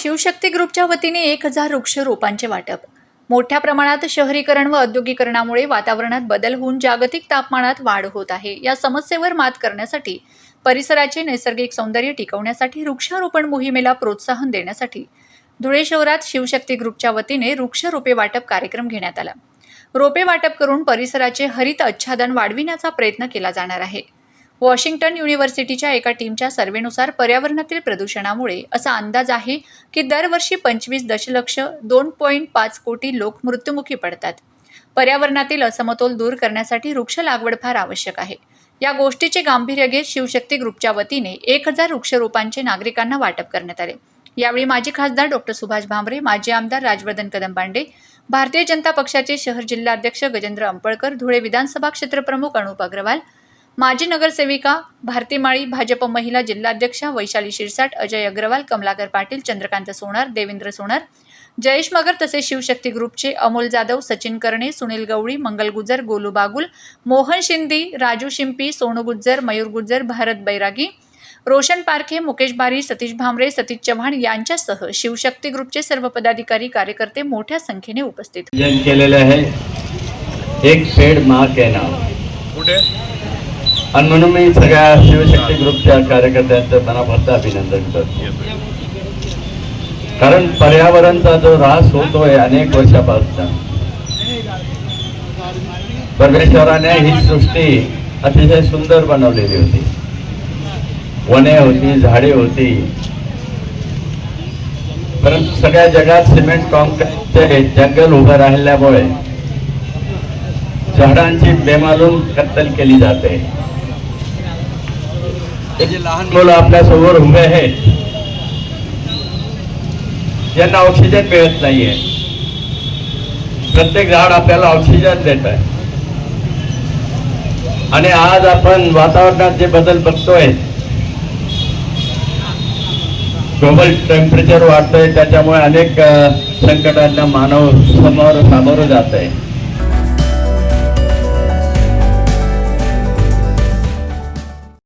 शिवशक्ती ग्रुपच्या वतीने एक हजार वृक्ष रोपांचे वाटप. मोठ्या प्रमाणात शहरीकरण व औद्योगिकरणामुळे वातावरणात बदल होऊन जागतिक तापमानात वाढ होत आहे. या समस्येवर मात करण्यासाठी परिसराचे नैसर्गिक सौंदर्य टिकवण्यासाठी वृक्षारोपण मोहिमेला प्रोत्साहन देण्यासाठी धुळे शहरात शिवशक्ती ग्रुपच्या वतीने वृक्षरोपे वाटप कार्यक्रम घेण्यात आला. रोपे वाटप करून परिसराचे हरित आच्छादन वाढविण्याचा प्रयत्न केला जाणार आहे. वॉशिंग्टन युनिव्हर्सिटीच्या एका टीमच्या सर्वेनुसार पर्यावरणातील प्रदूषणामुळे असा अंदाज आहे की दरवर्षी पंचवीस दशलक्ष दोन पॉईंट पाच कोटी लोक मृत्युमुखी पडतात. पर्यावरणातील असमतोल दूर करण्यासाठी वृक्ष लागवड फार आवश्यक आहे. या गोष्टीचे गांभीर्य घेत शिवशक्ती ग्रुपच्या वतीने एक हजार वृक्षरोपांचे नागरिकांना वाटप करण्यात आले. यावेळी माजी खासदार डॉक्टर सुभाष भामरे माजी आमदार राजवर्धन कदमबांडे भारतीय जनता पक्षाचे शहर जिल्हाध्यक्ष गजेंद्र अंपळकर धुळे विधानसभा क्षेत्रप्रमुख अनुप अग्रवाल माजी नगरसेविका भारती माळी भाजप महिला जिल्हाध्यक्षा वैशाली शिरसाट अजय अग्रवाल कमलाकर पाटील चंद्रकांत सोनार देवेंद्र सोनार जयेश मगर तसेच शिवशक्ती ग्रुपचे अमोल जाधव सचिन कर्णे सुनील गवळी मंगल गुज्जर गोलू बागुल मोहन शिंदी राजू शिंपी सोनू गुज्जर मयूर गुज्जर भारत बैरागी रोशन पारखे मुकेश बारी सतीश भामरे सतीश चव्हाण यांच्यासह शिवशक्ती ग्रुपचे सर्व पदाधिकारी कार्यकर्ते मोठ्या संख्येने उपस्थित. केलेलं आहे. एक पेड मा के नाव कुठे? आणि म्हणून मी सगळ्या शिवशक्ती ग्रुपच्या कार्यकर्त्यांचं मनापासून अभिनंदन करतो. कारण पर्यावरणचा जो ऱ्हास होतोय अनेक वर्षापासून परमेश्वराने ही सृष्टी अतिशय सुंदर बनवलेली होती. वने होती झाडे होती. परंतु सगळ्या जगात सिमेंट कॉन्क्रीटचे जंगल उभं राहिल्यामुळे झाडांची बेमालून कत्तल केली जाते. हे लहान मुलं आपल्यासमोर उभे आहेत. ज्यांना ऑक्सिजन मिळत नाहीये. प्रत्येक झाड आपल्याला ऑक्सिजन देत आहे. आणि आज आपण वातावरणात जे बदल बघतोय ग्लोबल टेम्परेचर वाढतंय त्याच्यामुळे अनेक संकटांना मानव समोर सामोरं जात आहे